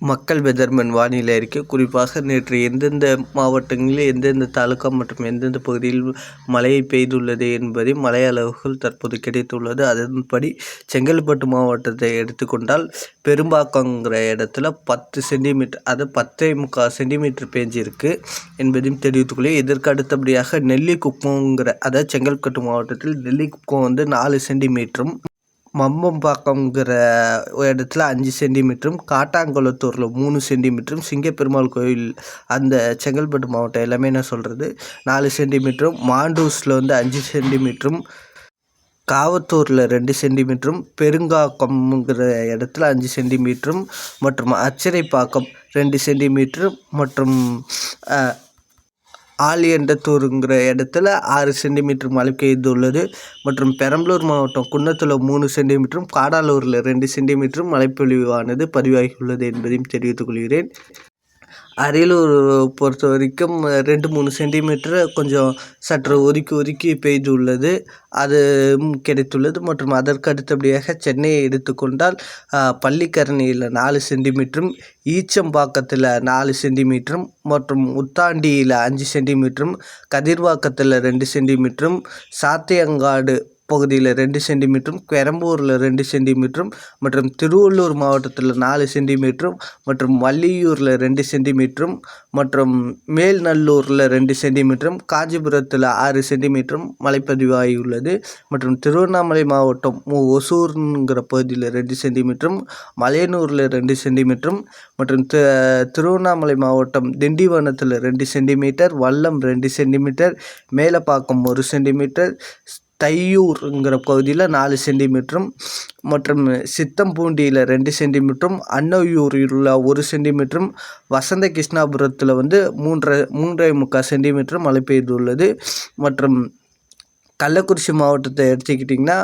மக்கள் வெதர்மன் வானிலை அறிக்கை. குறிப்பாக நேற்று எந்தெந்த மாவட்டங்களில் எந்தெந்த தாலுகா மற்றும் எந்தெந்த பகுதியில் மழை பெய்துள்ளது என்பதை மழை அளவுகள் தற்போது கிடைத்துள்ளது. அதன்படி செங்கல்பட்டு மாவட்டத்தை எடுத்துக்கொண்டால் பெரும்பாக்கங்கிற இடத்துல பத்து சென்டிமீட்டர் அது பத்தே முக்கால் சென்டிமீட்டர் பேஞ்சிருக்கு என்பதையும் தெரிவித்துக்கொள்ள இதற்கு அடுத்தபடியாக நெல்லிக்குப்பங்கிற அதாவது செங்கல்பட்டு மாவட்டத்தில் நெல்லிக்குப்பம் வந்து நாலு சென்டிமீட்டரும் மம்பம்பாக்கம்ங்கிற இடத்துல அஞ்சு சென்டிமீட்டரும் காட்டாங்குளத்தூரில் மூணு சென்டிமீட்டரும் சிங்கப்பெருமாள் கோயில் அந்த செங்கல்பட்டு மாவட்டம் எல்லாமே என்ன சொல்கிறது நாலு சென்டிமீட்டரும் மாண்டூஸில் வந்து அஞ்சு சென்டிமீட்டரும் காவத்தூரில் ரெண்டு சென்டிமீட்டரும் பெருங்காக்கம்ங்கிற இடத்துல அஞ்சு சென்டிமீட்டரும் மற்றும் அச்சரைப்பாக்கம் ரெண்டு சென்டிமீட்டரும் மற்றும் ஆலியண்டத்தூருங்கிற இடத்துல ஆறு சென்டிமீட்டர் மழை பெய்துள்ளது மற்றும் பெரம்பலூர் மாவட்டம் குன்னத்தில் மூணு சென்டிமீட்டரும் காடாலூரில் ரெண்டு சென்டிமீட்டரும் மழைப்பொழிவானது பதிவாகியுள்ளது என்பதையும் தெரிவித்துக் கொள்கிறேன். அரியலூர் பொறுத்த வரைக்கும் ரெண்டு மூணு சென்டிமீட்டர் கொஞ்சம் சற்று ஒதுக்கி ஒதுக்கி பெய்துள்ளது. அது கிடைத்துள்ளது. மற்றும் அதற்கு அடுத்தபடியாக சென்னையை எடுத்துக்கொண்டால் பள்ளிக்கரணையில் நாலு சென்டிமீட்டரும் ஈச்சம்பாக்கத்தில் நாலு சென்டிமீட்டரும் மற்றும் உத்தாண்டியில் அஞ்சு சென்டிமீட்டரும் கதிர்வாக்கத்தில் ரெண்டு சென்டிமீட்டரும் சாத்தியங்காடு பகுதியில் ரெண்டு சென்டிமீட்டரும் பெரம்பூரில் ரெண்டு சென்டிமீட்டரும் மற்றும் திருவள்ளூர் மாவட்டத்தில் நாலு சென்டிமீட்டரும் மற்றும் வள்ளியூரில் ரெண்டு சென்டிமீட்டரும் மற்றும் மேல்நல்லூரில் ரெண்டு சென்டிமீட்டரும் காஞ்சிபுரத்தில் ஆறு சென்டிமீட்டரும் மழைப்பதிவாகியுள்ளது மற்றும் திருவண்ணாமலை மாவட்டம் ஒசூருங்கிற பகுதியில் ரெண்டு சென்டிமீட்டரும் மலையனூரில் ரெண்டு சென்டிமீட்டரும் மற்றும் திருவண்ணாமலை மாவட்டம் திண்டிவனத்தில் ரெண்டு சென்டிமீட்டர் வல்லம் ரெண்டு சென்டிமீட்டர் மேலப்பாக்கம் ஒரு சென்டிமீட்டர் தையூருங்கிற பகுதியில் நாலு சென்டிமீட்டரும் மற்றும் சித்தம்பூண்டியில் ரெண்டு சென்டிமீட்டரும் அன்னையூரில் ஒரு சென்டிமீட்டரும் வசந்த கிருஷ்ணாபுரத்தில் வந்து மூன்றரை மூன்றரை முக்கால் சென்டிமீட்டரும் மழை பெய்துள்ளது மற்றும் கள்ளக்குறிச்சி மாவட்டத்தை எடுத்துக்கிட்டிங்கன்னா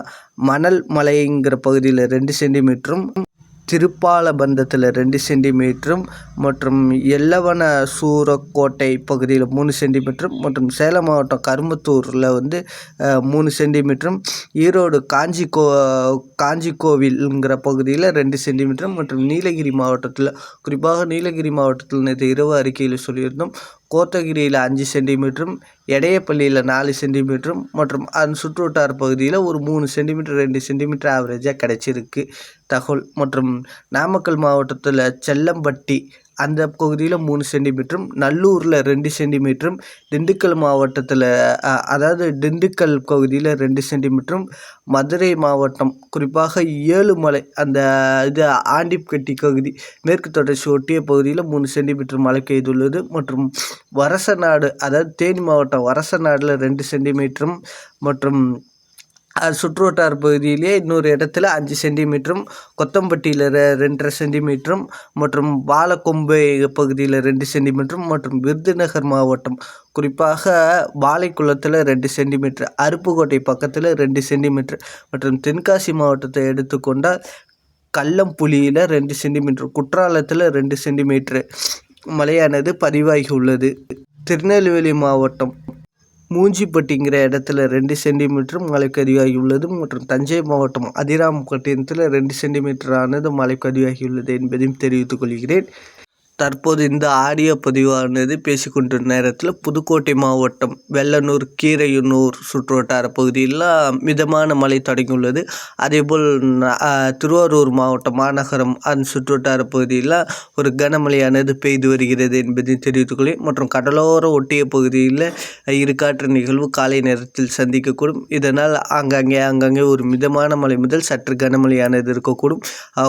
மணல் மலைங்கிற பகுதியில் ரெண்டு சென்டிமீட்டரும் திருப்பாலபந்தத்தில் ரெண்டு சென்டிமீட்டரும் மற்றும் எல்லவன சூரக்கோட்டை பகுதியில் மூணு சென்டிமீட்டரும் மற்றும் சேலம் மாவட்டம் கரும்புத்தூரில் வந்து மூணு சென்டிமீட்டரும் ஈரோடு காஞ்சி கோ காஞ்சி கோவில்ங்கிற பகுதியில் ரெண்டு சென்டிமீட்டரும் மற்றும் நீலகிரி மாவட்டத்தில் குறிப்பாக நீலகிரி மாவட்டத்தில் நேற்று இரவு அறிக்கையில் சொல்லியிருந்தோம். கோத்தகிரியில் அஞ்சு சென்டிமீட்டரும் எடையப்பள்ளியில் நாலு சென்டிமீட்டரும் மற்றும் அதன் சுற்றுவட்டார பகுதியில் ஒரு மூணு சென்டிமீட்டர் ரெண்டு சென்டிமீட்டர் ஆவரேஜாக கிடச்சிருக்கு. தகவல் மற்றும் நாமக்கல் மாவட்டத்தில் செல்லம்பட்டி அந்த பகுதியில் மூணு சென்டிமீட்டரும் நல்லூரில் ரெண்டு சென்டிமீட்டரும் திண்டுக்கல் மாவட்டத்தில் அதாவது திண்டுக்கல் பகுதியில் ரெண்டு சென்டிமீட்டரும் மதுரை மாவட்டம் குறிப்பாக ஏழுமலை அந்த இது ஆண்டிப்பட்டி பகுதி மேற்கு தொடர்ச்சி ஒட்டிய பகுதியில் மூணு சென்டிமீட்டர் மழை பெய்துள்ளது. மற்றும் வரசநாடு அதாவது தேனி மாவட்டம் வரசநாடில் ரெண்டு சென்டிமீட்டரும் மற்றும் சுற்றுவட்டார பகுதியிலே இன்னொரு இடத்துல அஞ்சு சென்டிமீட்டரும் கொத்தம்பட்டியில் ரெ ரெண்டரை சென்டிமீட்டரும் மற்றும் வாழக்கொம்பை பகுதியில் ரெண்டு சென்டிமீட்டரும் மற்றும் விருதுநகர் மாவட்டம். குறிப்பாக வாழைக்குளத்தில் ரெண்டு சென்டிமீட்டர் அருப்புக்கோட்டை பக்கத்தில் ரெண்டு சென்டிமீட்டர் மற்றும் தென்காசி மாவட்டத்தை எடுத்துக்கொண்டால் கள்ளம்புலியில் ரெண்டு சென்டிமீட்டர் குற்றாலத்தில் ரெண்டு சென்டிமீட்டர் மழையானது பதிவாகி உள்ளது. திருநெல்வேலி மாவட்டம் மூஞ்சிப்பட்டிங்கிற இடத்துல ரெண்டு சென்டிமீட்டரும் மழை பதிவாகியுள்ளது மற்றும் தஞ்சை மாவட்டம் அதிராம்பட்டினத்தில் ரெண்டு சென்டிமீட்டரானது மழை பதிவாகியுள்ளது என்பதையும் தெரிவித்துக் கொள்கிறேன். தற்போது இந்த ஆடியோ பதிவானது பேசிக்கொண்டிருந்த நேரத்தில் புதுக்கோட்டை மாவட்டம் வெள்ளனூர் கீரையனூர் சுற்றுவட்டார பகுதியில் மிதமான மழை தொடங்கியுள்ளது. அதேபோல் திருவாரூர் மாவட்டம் மாநகரம் அந்த சுற்றுவட்டார பகுதியில் ஒரு கனமழையானது பெய்து வருகிறது என்பதை தெரிவித்துக்கொள்ளேன் மற்றும் கடலோர ஒட்டிய பகுதியில் இருக்காற்று நிகழ்வு காலை நேரத்தில் சந்திக்கக்கூடும். இதனால் அங்கங்கே அங்கங்கே ஒரு மிதமான மழை முதல் சற்று கனமழையானது இருக்கக்கூடும்.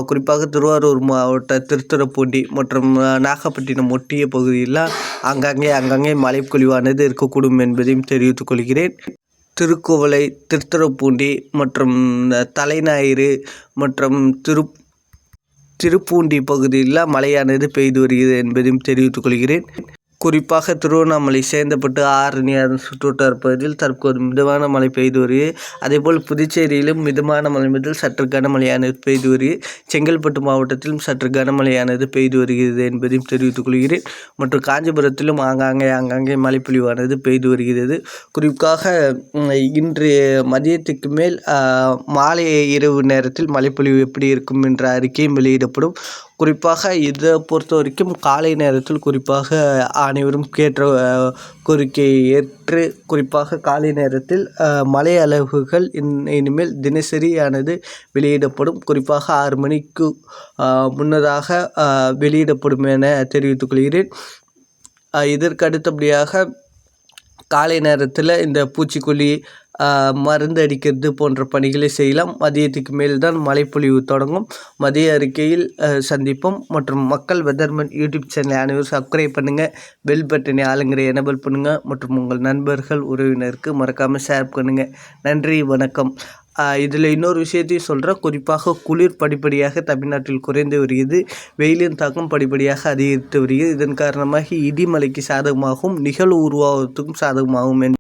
குறிப்பாக திருவாரூர் மாவட்ட திருத்துறைப்பூண்டி மற்றும் நாகப்பட்டினம் ஒட்டிய பகுதியில் அங்கங்கே அங்கங்கே மழைப்பொழிவானது இருக்கக்கூடும் என்பதையும் தெரிவித்துக் கொள்கிறேன். திருக்குவளை திருத்துறைப்பூண்டி மற்றும் தலைஞாயிறு மற்றும் திரு திருப்பூண்டி பகுதியில் மழையானது பெய்து வருகிறது என்பதையும் தெரிவித்துக் கொள்கிறேன். குறிப்பாக திருவண்ணாமலை சேந்தப்பட்டு ஆரணி அதன் சுற்றுவட்டார பகுதியில் தற்போது மிதமான மழை பெய்து வருகிறது. அதேபோல் புதுச்சேரியிலும் மிதமான மழை முதல் சற்று கனமழையானது பெய்து வருகிறது. செங்கல்பட்டு மாவட்டத்திலும் சற்று கனமழையானது பெய்து வருகிறது என்பதையும் தெரிவித்துக் கொள்கிறேன். மற்றும் காஞ்சிபுரத்திலும் ஆங்காங்கே ஆங்காங்கே மழைப்பொழிவானது பெய்து வருகிறது. குறிப்பாக இன்று மதியத்துக்கு மேல் மாலை இரவு நேரத்தில் மழைப்பொழிவு எப்படி இருக்கும் என்ற அறிக்கையும் வெளியிடப்படும். குறிப்பாக இதை பொறுத்த வரைக்கும் காலை நேரத்தில் குறிப்பாக அனைவரும் கேட்ட கோரிக்கையை ஏற்று குறிப்பாக காலை நேரத்தில் மழை அளவுகள் இன் இனிமேல் தினசரியானது வெளியிடப்படும். குறிப்பாக ஆறு மணிக்கு முன்னதாக வெளியிடப்படும் என தெரிவித்துக் கொள்கிறேன். இதற்கு அடுத்தபடியாக காலை நேரத்தில் இந்த பூச்சிக்கொல்லி மருந்து அடிக்கிறது போன்ற பணிகளை செய்யலாம். மதியத்துக்கு மேல் தான் மழைப்பொழிவு தொடங்கும். மதிய அறிக்கையில் சந்திப்போம். மற்றும் மக்கள் வெதர்மன் யூடியூப் சேனலை அனைவரும் சப்ஸ்கிரைப் பண்ணுங்கள் பெல் பட்டனை ஆளுங்கிற எனபிள் பண்ணுங்கள் மற்றும் உங்கள் நண்பர்கள் உறவினருக்கு மறக்காமல் ஷேர் பண்ணுங்கள் நன்றி வணக்கம். இதில் இன்னொரு விஷயத்தையும் சொல்கிறேன் குறிப்பாக குளிர் படிப்படியாக தமிழ்நாட்டில் குறைந்து வருகிறது. வெயிலின் தாக்கம் படிப்படியாக அதிகரித்து வருகிறது. இதன் காரணமாக இடிமலைக்கு சாதகமாகவும் நிகழ்வு உருவாவதுக்கும் சாதகமாகும் என்று